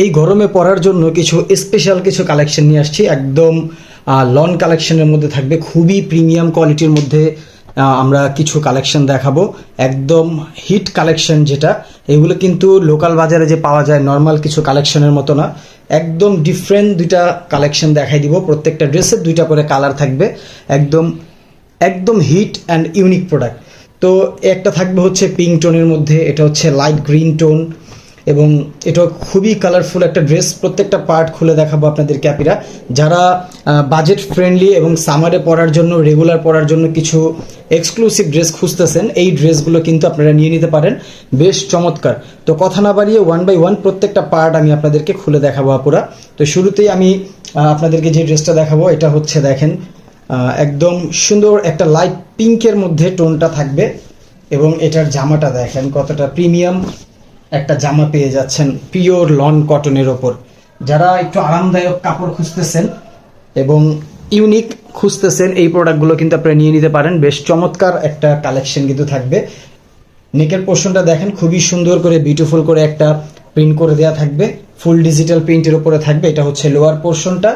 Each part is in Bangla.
এই গরমে পরার জন্য কিছু স্পেশাল কিছু কালেকশন নিয়ে আসছি। একদম লন কালেকশনের মধ্যে থাকবে। খুবই প্রিমিয়াম কোয়ালিটির মধ্যে আমরা কিছু কালেকশন দেখাবো। একদম হিট কালেকশন যেটা, এগুলো কিন্তু লোকাল বাজারে যে পাওয়া যায় নর্মাল কিছু কালেকশনের মতো না। একদম ডিফারেন্ট দুইটা কালেকশন দেখাই দিব। প্রত্যেকটা ড্রেসের দুইটা করে কালার থাকবে। একদম একদম হিট অ্যান্ড ইউনিক প্রোডাক্ট তো একটা থাকবে হচ্ছে পিঙ্ক টোনের মধ্যে, এটা হচ্ছে লাইট গ্রিন টোন এবং এটা খুবই কালারফুল একটা ড্রেস প্রত্যেকটা পার্ট খুলে দেখাবো আপনাদের ক্যাপিরা। যারা বাজেট ফ্রেন্ডলি এবং সামারে পরার জন্য রেগুলার পরার জন্য কিছু এক্সক্লুসিভ ড্রেস খুঁজতেছেন, এই ড্রেসগুলো কিন্তু আপনারা নিয়ে নিতে পারেন। বেশ চমৎকার। তো কথা না বাড়িয়ে ওয়ান বাই ওয়ান প্রত্যেকটা পার্ট আমি আপনাদেরকে খুলে দেখাবো আপুরা। তো শুরুতেই আমি আপনাদেরকে যে ড্রেসটা দেখাবো, এটা হচ্ছে দেখেন একদম সুন্দর একটা লাইট পিঙ্কের মধ্যে টোনটা থাকবে এবং এটার জামাটা দেখেন কতটা প্রিমিয়াম একটা জামা পেয়ে যাচ্ছেন পিওর লন কটনের ওপর। যারা একটু আরামদায়ক কাপড় খুঁজতেছেন এবং ইউনিক খুঁজতেছেন, এই প্রোডাক্টগুলো কিন্তু আপনারা নিয়ে নিতে পারেন। বেশ চমৎকার একটা কালেকশন কিন্তু থাকবে। নেকের পোর্শনটা দেখেন, খুবই সুন্দর করে বিউটিফুল করে একটা প্রিন্ট করে দেওয়া থাকবে। ফুল ডিজিটাল প্রিন্টের উপরে থাকবে। এটা হচ্ছে লোয়ার পোর্শনটা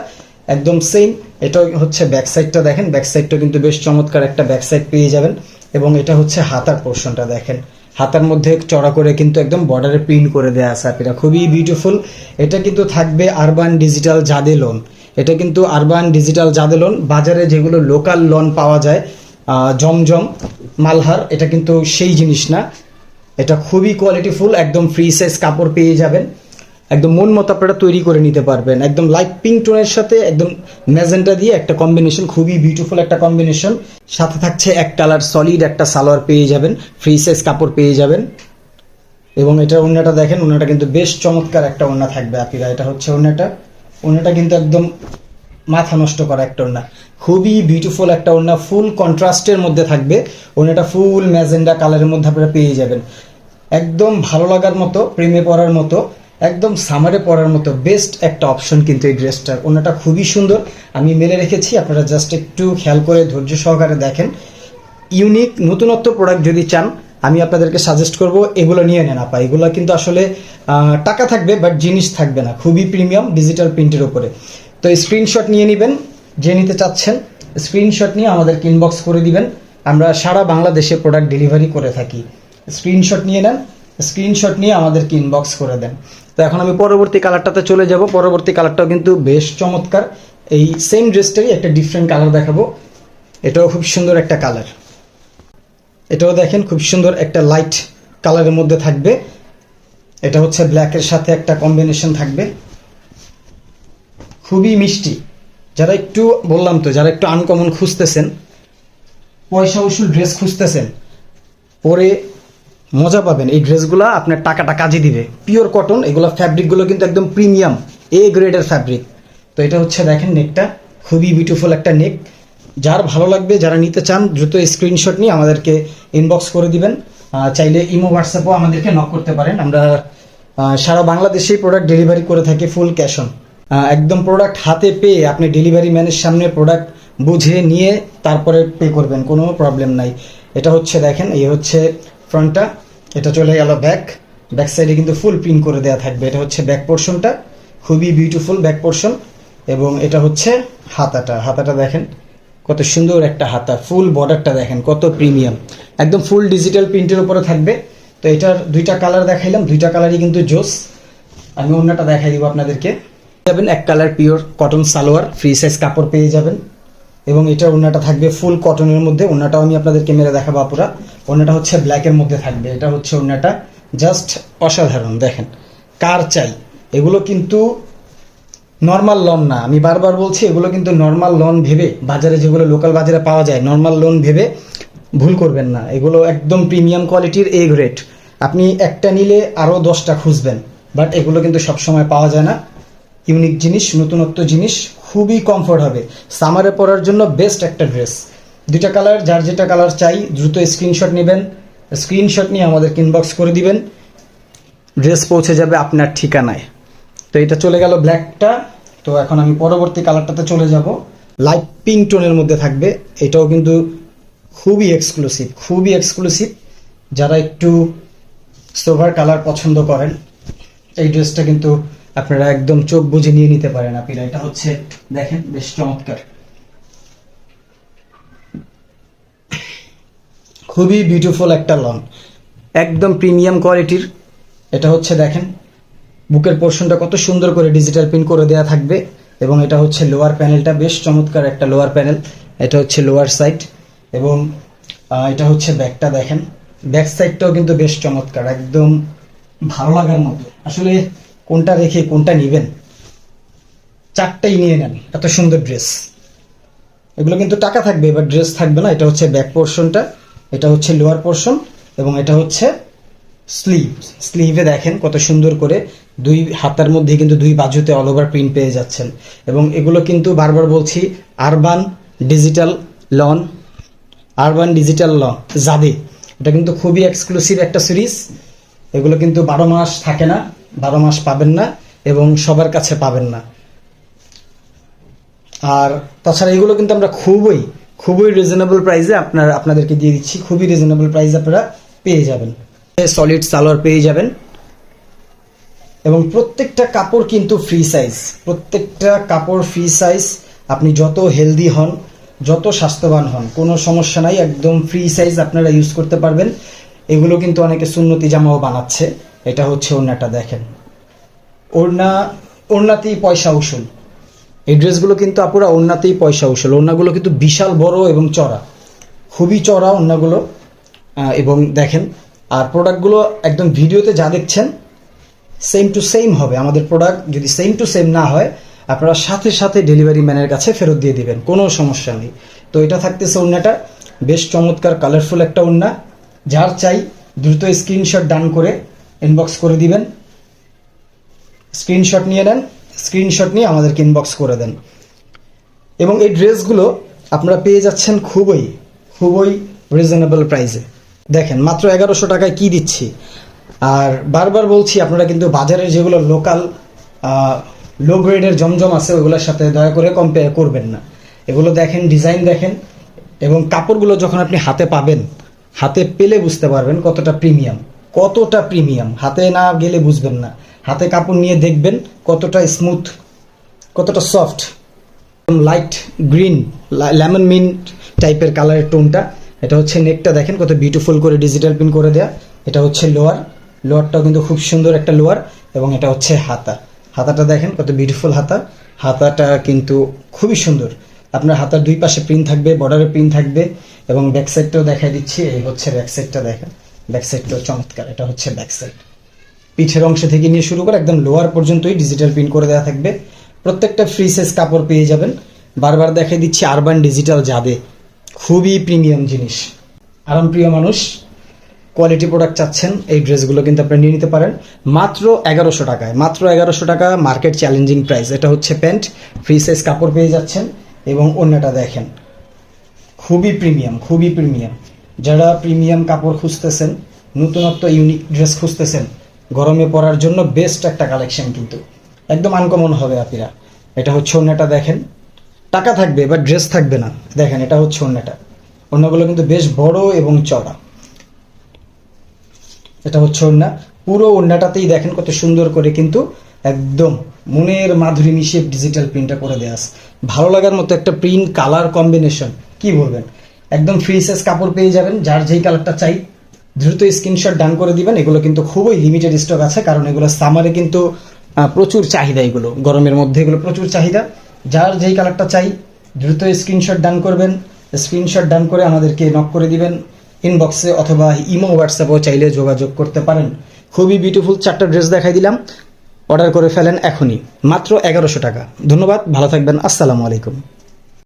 একদম সেম এটা হচ্ছে ব্যাক সাইডটা দেখেন। ব্যাক সাইডটা কিন্তু বেশ চমৎকার একটা ব্যাক সাইড পেয়ে যাবেন। এবং এটা হচ্ছে হাতার পোর্শনটা দেখেন। হাতার মধ্যে চড়া করে কিন্তু একদম বর্ডারে প্রিন্ট করে দেওয়া আছে এটা খুবই বিউটিফুল এটা কিন্তু থাকবে আরবান ডিজিটাল জাদে লোন এটা কিন্তু আরবান ডিজিটাল জাদে লোন বাজারে যেগুলো লোকাল লোন পাওয়া যায় জমজম, মালহার, এটা কিন্তু সেই জিনিস না। এটা খুবই কোয়ালিটিফুল একদম ফ্রি সাইজ কাপড় পেয়ে যাবেন। একদম মন মতো আপনারা তৈরি করে নিতে পারবেন। একদম লাইট পিঙ্ক টোনের সাথে একদম ম্যাজেন্টা দিয়ে একটা কম্বিনেশন খুবই বিউটিফুল একটা কম্বিনেশন সাথে থাকছে এক কালার সলিড একটা সালোয়ার পেয়ে যাবেন ফ্রি সাইজ কাপড় পেয়ে যাবেন। এবং এটা ওড়নাটা দেখেন, ওড়নাটা কিন্তু বেশ চমৎকার একটা ওড়না থাকবে আপিরা এটা হচ্ছে ওড়নাটা। ওড়নাটা কিন্তু একদম মাথা নষ্ট করা একটা ওড়না। খুবই বিউটিফুল একটা ওড়না ফুল কন্ট্রাস্টের মধ্যে থাকবে। ওড়নাটা ফুল ম্যাজেন্ডা কালারের মধ্যে আপনারা পেয়ে যাবেন। একদম ভালো লাগার মতো, প্রেমে পড়ার মতো। একদম সামারে পরার মতো বেস্ট একটা অপশন কিন্তু এই ড্রেসটার ওনাটা খুবই সুন্দর। আমি মেলে রেখেছি, আপনারা জাস্ট একটু খেয়াল করে ধৈর্য সহকারে দেখেন। ইউনিক নতুনত্ব প্রোডাক্ট যদি চান, আমি আপনাদেরকে সাজেস্ট করব, এগুলো নিয়ে নেন আপা। এগুলো কিন্তু আসলে টাকা থাকবে বাট জিনিস থাকবে না। খুবই প্রিমিয়াম ডিজিটাল প্রিন্টের ওপরে তো স্ক্রিনশট নিয়ে নেবেন, যে নিতে চাচ্ছেন স্ক্রিনশট নিয়ে আমাদেরকে ইনবক্স করে দিবেন। আমরা সারা বাংলাদেশে প্রোডাক্ট ডেলিভারি করে থাকি। স্ক্রিনশট নিয়ে নেন স্ক্রিনশট নিয়ে আমাদেরকে ইনবক্স করে দেন। তো এখন আমি পরবর্তী কালারটাতে চলে যাব। পরবর্তী কালারটাও কিন্তু বেশ চমৎকার। এই সেম ড্রেসটারই একটা ডিফারেন্ট কালার দেখাবো। এটাও খুব সুন্দর একটা কালার এটাও দেখেন, খুব সুন্দর একটা লাইট কালারের মধ্যে থাকবে। এটা হচ্ছে ব্ল্যাকের সাথে একটা কম্বিনেশন থাকবে। খুবই মিষ্টি। যারা একটু, বললাম তো, যারা একটু আনকমন খুঁজতেছেন, পয়সা উসুল ড্রেস খুঁজতেছেন, পরে মজা পাবেন। এই ড্রেসগুলো আপনার টাকাটা কাজে দিবে। পিওর কটন এগুলো ফ্যাব্রিকগুলো কিন্তু একদম প্রিমিয়াম এ গ্রেডের ফ্যাব্রিক তো এটা হচ্ছে দেখেন নেকটা খুবই বিউটিফুল একটা নেক যার ভালো লাগবে, যারা নিতে চান, দ্রুত স্ক্রিনশট নিয়ে আমাদেরকে ইনবক্স করে দিবেন। চাইলে ইমো, হোয়াটসঅ্যাপও আমাদেরকে নক করতে পারেন। আমরা সারা বাংলাদেশেই প্রোডাক্ট ডেলিভারি করে থাকি ফুল ক্যাশ অন একদম প্রোডাক্ট হাতে পেয়ে আপনি ডেলিভারি ম্যানের সামনে প্রোডাক্ট বুঝে নিয়ে তারপরে পে করবেন, কোনো প্রবলেম নাই। এটা হচ্ছে দেখেন, এই হচ্ছে ফ্রন্টটা, এটা চলে গেল ব্যাক। ব্যাক সাইডে কিন্তু ফুল প্রিন্ট করে দেওয়া থাকবে। এটা হচ্ছে ব্যাক পোর্শনটা, খুবই বিউটিফুল ব্যাক পোর্শন। এবং এটা হচ্ছে হাতাটা। হাতাটা দেখেন, কত সুন্দর একটা হাতা। ফুল বর্ডারটা দেখেন, কত প্রিমিয়াম। একদম ফুল ডিজিটাল প্রিন্টের উপরে থাকবে। তো এটার দুইটা কালার দেখাইলাম। দুইটা কালারই কিন্তু জোস। আমি অন্যটা দেখাই দিব আপনাদেরকে। যাবেন, এক colour pure cotton salwar, free size কাপড় পেয়ে যাবেন। এবং এটা ওড়নাটা থাকবে ফুল কটনের মধ্যে। ওড়নাটাও আমি আপনাদেরকে মেরে দেখাবো আপুরা। ওড়নাটা হচ্ছে ব্ল্যাকের মধ্যে থাকবে। এটা হচ্ছে ওড়নাটা। জাস্ট অসাধারণ, দেখেন। কার চাই? এগুলো কিন্তু নর্মাল লোন না। আমি বারবার বলছি, এগুলো কিন্তু নর্মাল লোন ভেবে, বাজারে যেগুলো লোকাল বাজারে পাওয়া যায়, নর্মাল লোন ভেবে ভুল করবেন না। এগুলো একদম প্রিমিয়াম কোয়ালিটির এ গ্রেড। আপনি একটা নিলে আরও দশটা খুঁজবেন, বাট এগুলো কিন্তু সবসময় পাওয়া যায় না। ইউনিক জিনিস, নতুনত্ব জিনিস। খুবই কমফোর্ট হবে। সামারে পরার জন্য বেস্ট একটা ড্রেস দুইটা কালার যার যেটা কালার চাই, দ্রুত স্ক্রিনশট নেবেন। স্ক্রিনশট নিয়ে আমাদের ইনবক্স করে দিবেন। ড্রেস পৌঁছে যাবে আপনার ঠিকানায়। তো এটা চলে গেল ব্ল্যাকটা তো এখন আমি পরবর্তী কালারটাতে চলে যাব। লাইট পিঙ্ক টোনের মধ্যে থাকবে। এটাও কিন্তু খুবই এক্সক্লুসিভ খুবই এক্সক্লুসিভ যারা একটু সোভার কালার পছন্দ করেন, এই ড্রেসটা কিন্তু আপনারা একদম চোখ বুঝে নিয়ে নিতে পারেন আপিরা এটা হচ্ছে দেখেন বেশ চমৎকার। খুবই বিউটিফুল একটা লন একদম প্রিমিয়াম কোয়ালিটির এটা হচ্ছে দেখেন বুকের পোর্শনটা কত সুন্দর করে ডিজিটাল প্রিন্ট করে দেওয়া থাকবে এবং এটা হচ্ছে লোয়ার প্যানেলটা বেশ চমৎকার একটা লোয়ার প্যানেল এটা হচ্ছে লোয়ার সাইড এবং এটা হচ্ছে ব্যাকটা দেখেন। ব্যাক সাইডটাও কিন্তু বেশ চমৎকার একদম ভালো লাগার মতো। আসলে কোনটা রেখে কোনটা নেবেন? চারটাই নিয়ে নেন, এত সুন্দর ড্রেস এগুলো কিন্তু টাকা থাকবে, এবার ড্রেস থাকবে না, এটা হচ্ছে ব্যাক পোর্শনটা এটা হচ্ছে লোয়ার পোর্শন এবং এটা হচ্ছে স্লিভ স্লিভে দেখেন কত সুন্দর করে দুই হাতার মধ্যে কিন্তু দুই বাজুতে অল ওভার প্রিন্ট পেয়ে যাচ্ছেন। এবং এগুলো কিন্তু বারবার বলছি urban digital lawn urban digital lawn জাদে এটা কিন্তু খুবই এক্সক্লুসিভ একটা সিরিজ এগুলো কিন্তু বারো মাস থাকে না। বারো মাস পাবেন না এবং সবার কাছে পাবেন না। আর তাছাড়া এগুলো কিন্তু আমরা খুবই খুবই রিজনেবল প্রাইসে আপনার, আপনাদেরকে দিয়ে দিচ্ছি। খুবই রিজনেবল প্রাইসে আপনারা পেয়ে যাবেন। সলিড সালোয়ার পেয়ে যাবেন। এবং প্রত্যেকটা কাপড় কিন্তু ফ্রি সাইজ প্রত্যেকটা কাপড় ফ্রি সাইজ আপনি যত হেলদি হন, যত স্বাস্থ্যবান হন, কোনো সমস্যা নাই, একদম ফ্রি সাইজ আপনারা ইউজ করতে পারবেন। এগুলো কিন্তু অনেকে সুন্নতি জামাও বানাচ্ছে। এটা হচ্ছে ওড়নাটা, দেখেন। ওড়না, ওড়নাতেই পয়সা উসুল। এই ড্রেসগুলো কিন্তু আপুরা ওড়নাতেই পয়সা উসুল। ওড়নাগুলো কিন্তু বিশাল বড় এবং চড়া। খুবই চড়া ওড়নাগুলো। এবং দেখেন, আর প্রোডাক্টগুলো একদম ভিডিওতে যা দেখছেন সেম টু সেম হবে। আমাদের প্রোডাক্ট যদি সেম টু সেম না হয়, আপনারা সাথে সাথে ডেলিভারি ম্যানের কাছে ফেরত দিয়ে দিবেন। কোনো সমস্যা নেই। তো এটা থাকতেছে ওড়নাটা। বেশ চমৎকার কালারফুল একটা ওড়না। যার চাই দ্রুত স্ক্রিনশট ডান করে ইনবক্স করে দিবেন। স্ক্রিনশট নিয়ে নেন। স্ক্রিনশট নিয়ে আমাদেরকে ইনবক্স করে দেন। এবং এই ড্রেসগুলো আপনারা পেয়ে যাচ্ছেন খুবই খুবই রিজনেবল প্রাইসে দেখেন, মাত্র এগারোশো টাকায় কি দিচ্ছি? আর বারবার বলছি, আপনারা কিন্তু বাজারের যেগুলো লোকাল লো গ্রেডের জমজম আছে, ওগুলোর সাথে দয়া করে কম্পেয়ার করবেন না। এগুলো দেখেন ডিজাইন দেখেন, এবং কাপড়গুলো যখন আপনি হাতে পাবেন, হাতে পেলে বুঝতে পারবেন কতটা প্রিমিয়াম কতটা প্রিমিয়াম? হাতে না গেলে বুঝবেন না। হাতে কাপড় নিয়ে দেখবেন কতটা স্মুথ কতটা soft light green lemon mint টাইপের কালারের টোনটা। এটা হচ্ছে নেকটা দেখেন, কত বিউটিফুল করে ডিজিটাল প্রিন্ট করে দেয়া। এটা হচ্ছে লোয়ার লোয়ারটাও কিন্তু খুব সুন্দর একটা লোয়ার এবং এটা হচ্ছে হাতা। হাতাটা দেখেন, কত বিউটিফুল হাতা। হাতাটা কিন্তু খুবই সুন্দর। আপনার হাতার দুই পাশে প্রিন্ট থাকবে বর্ডারে প্রিন্ট থাকবে এবং ব্যাক সাইডটাও দেখাই দিচ্ছি, এই হচ্ছে ব্যাক সাইডটা দেখেন। ব্যাক সাইডটাও চমৎকার, এটা হচ্ছে ব্যাক সাইড পিঠের অংশ থেকে নিয়ে শুরু করে একদম লোয়ার পর্যন্তই ডিজিটাল প্রিন্ট করে দেওয়া থাকবে। প্রত্যেকটা ফ্রি সাইজ কাপড় পেয়ে যাবেন। বারবার দেখাই দিচ্ছি আরবান ডিজিটাল যাবে। খুবই প্রিমিয়াম জিনিস। আরামপ্রিয় মানুষ কোয়ালিটি প্রোডাক্ট চাচ্ছেন, এই ড্রেসগুলো কিন্তু আপনি নিয়ে নিতে পারেন। মাত্র এগারোশো টাকায়, মাত্র এগারোশো টাকা মার্কেট চ্যালেঞ্জিং প্রাইস এটা হচ্ছে প্যান্ট ফ্রি সাইজ কাপড় পেয়ে যাচ্ছেন এবং অন্যটা দেখেন। খুবই প্রিমিয়াম খুবই প্রিমিয়াম যারা প্রিমিয়াম কাপড় খুঁজতেছেন, নতুনত্ব ইউনিক ড্রেস খুঁজতেছেন, গরমে পরার জন্য বেস্ট একটা কালেকশন কিন্তু। একদম আনকমন হবে আপিরা। এটা হচ্ছে অন্যটা দেখেন। টাকা থাকবে বা ড্রেস থাকবে না। দেখেন, এটা হচ্ছে অন্যটা। অন্যগুলো কিন্তু বেশ বড় এবং চড়া এটা হচ্ছে ওড়না পুরো ওড়নাটাতেই দেখেন কত সুন্দর করে কিন্তু একদম মনের মাধুরী মিশিয়ে ডিজিটাল প্রিন্টটা করে দেওয়া ভালো লাগার মতো একটা প্রিন্ট কালার কম্বিনেশন কি বলবেন? একদম ফ্রি সাইজ কাপড় পেয়ে যাবেন, যার যেই কালারটা চাই। দ্রুত স্ক্রিনশট ডান করে দিবেন। এগুলো কিন্তু খুবই লিমিটেড স্টক আছে, কারণ এগুলো সামারে কিন্তু প্রচুর চাহিদা এগুলো। গরমের মধ্যে এগুলো প্রচুর চাহিদা। যার যেই কালারটা চাই, দ্রুত স্ক্রিনশট ডান করবেন। স্ক্রিনশট ডান করে আমাদেরকে নক করে দিবেন। ইনবক্সে অথবা ইমো হোয়াটসঅ্যাপেও চাইলে যোগাযোগ করতে পারেন। খুবই বিউটিফুল চারটা ড্রেস দেখাই দিলাম। অর্ডার করে ফেলেন এখনই। মাত্র এগারোশো টাকা। ধন্যবাদ, ভালো থাকবেন। আসসালামু আলাইকুম।